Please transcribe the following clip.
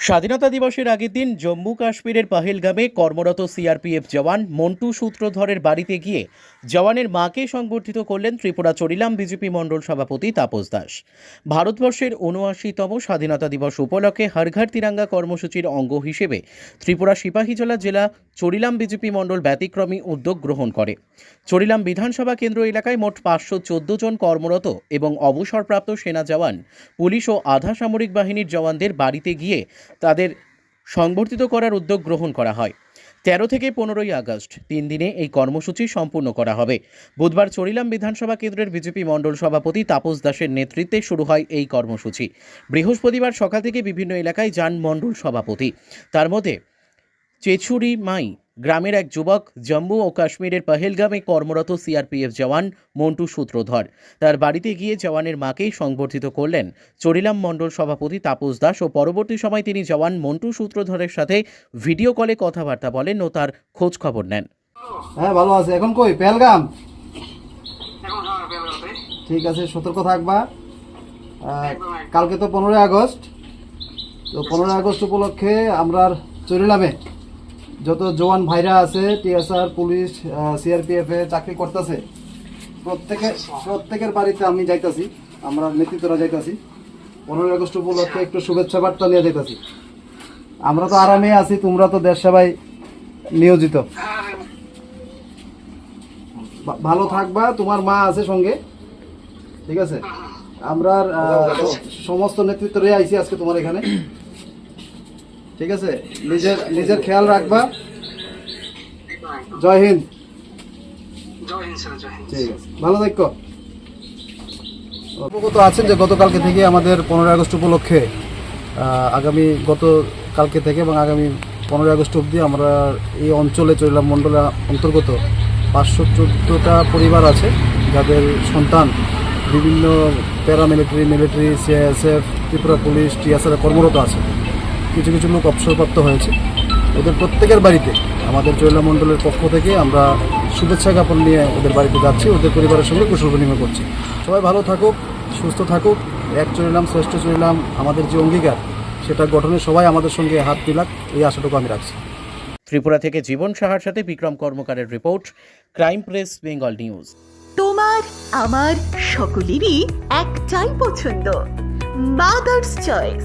স্বাধীনতা দিবসের আগের দিন জম্মু কাশ্মীরের পাহেলগামে কর্মরত সিআরপিএফ জওয়ান মন্টু সূত্রধরের বাড়িতে গিয়ে জওয়ানের মাকে সংবর্ধিত করলেন ত্রিপুরা চরিলাম বিজেপি মণ্ডল সভাপতি তাপস দাস। ভারতবর্ষের উনআশিতম স্বাধীনতা দিবস উপলক্ষে হরঘর তিরাঙ্গা কর্মসূচির অঙ্গ হিসেবে ত্রিপুরা সিপাহীজলা জেলা চরিলাম বিজেপি মণ্ডল ব্যতিক্রমী উদ্যোগ গ্রহণ করে। চরিলাম বিধানসভা কেন্দ্র এলাকায় মোট পাঁচশো চোদ্দ জন কর্মরত এবং অবসরপ্রাপ্ত সেনা জওয়ান, পুলিশ ও আধা সামরিক বাহিনীর জওয়ানদের বাড়িতে গিয়ে তাদের সংবর্ধিত করার উদ্যোগ গ্রহণ করা হয়। তেরো থেকে পনেরোই আগস্ট তিন দিনে এই কর্মসূচি সম্পূর্ণ করা হবে। বুধবার চরিলাম বিধানসভা কেন্দ্রের বিজেপি মণ্ডল সভাপতি তাপস দাসের নেতৃত্বে শুরু হয় এই কর্মসূচি। বৃহস্পতিবার সকাল থেকে বিভিন্ন এলাকায় যান মণ্ডল সভাপতি। তার মধ্যে চেচুরি মাই গ্রামের এক যুবক জম্মু ও কাশ্মীরের পহেলগামে কর্মরত সিআরপিএফ জওয়ান মন্টু সূত্রধর। তার বাড়িতে গিয়ে জওয়ানের মাকেই সংবর্ধিত করলেন। চরিলাম মণ্ডল সভাপতি তাপস দাস ও পরবর্তী সময় তিনি জওয়ান মন্টু সূত্রধরের সাথে ভিডিও কলে কথাবার্তা বলেন ও তার খোঁজ খবর নেন। হ্যাঁ ভালো আছে। এখন কই? পেলগাম এখন হ্যাঁ ঠিক আছে সতর্ক থাকবা। কালকে তো পনেরোই আগস্ট। তো পনেরোই আগস্ট উপলক্ষে আমরা চরিলামে যত জওয়ান ভাইরা আছে টিএসআর পুলিশ সিআরপিএফ এ চাকরি করতেছে প্রত্যেকের প্রত্যেকের বাড়িতে আমি যাইতাছি, আমরা নেতৃত্বরা যাইতাছি। পনেরোই আগস্ট উপলক্ষে একটু শুভেচ্ছা বার্তা নিয়ে যাইতাছি। আমরা তো আরামে আছি, তোমরা তো দেশ সেবায় নিয়োজিত। ভালো থাকবা, তোমার মা আছে সঙ্গে, ঠিক আছে? আমরা সমস্ত নেতৃত্ব রে আইছি আজকে তোমার এখানে। ঠিক আছে? নিজের নিজের খেয়াল রাখবা। জয় হিন্দ। ঠিক আছে। ভালো থাকো। অবগত আছেন যে গতকালকে থেকে আমাদের পনেরোই আগস্ট উপলক্ষে আগামী গত কালকে থেকে এবং আগামী পনেরোই আগস্ট অবধি আমরা এই অঞ্চলে চৈলাম মণ্ডলের অন্তর্গত পাঁচশো চোদ্দোটা পরিবার আছে যাদের সন্তান বিভিন্ন paramilitary military CISF Tripura police TSR কর্মরত আছে। কিছু কিছু লোক অবসরপ্রাপ্ত হয়েছে। ওদের প্রত্যেকের বাড়িতে আমাদের চৈলা মণ্ডলের পক্ষ থেকে আমরা শুভেচ্ছা জ্ঞাপন নিয়ে ওদের বাড়িতে যাচ্ছি ওদের পরিবারের সঙ্গে কুশল বিনিময় করছি। সবাই ভালো থাকুক সুস্থ থাকুক। এক চলিলাম শ্রেষ্ঠ চলিলাম আমাদের যে অঙ্গীকার সেটা গঠনে সবাই আমাদের সঙ্গে হাত মিলাক এই আশাটুকু আমি রাখছি। ত্রিপুরা থেকে জীবন সাহার সাথে Bikram কর্মকারের report crime press Bengal news. তোমার আমার সকলেরই একটাই পছন্দ মাদার্স চয়েস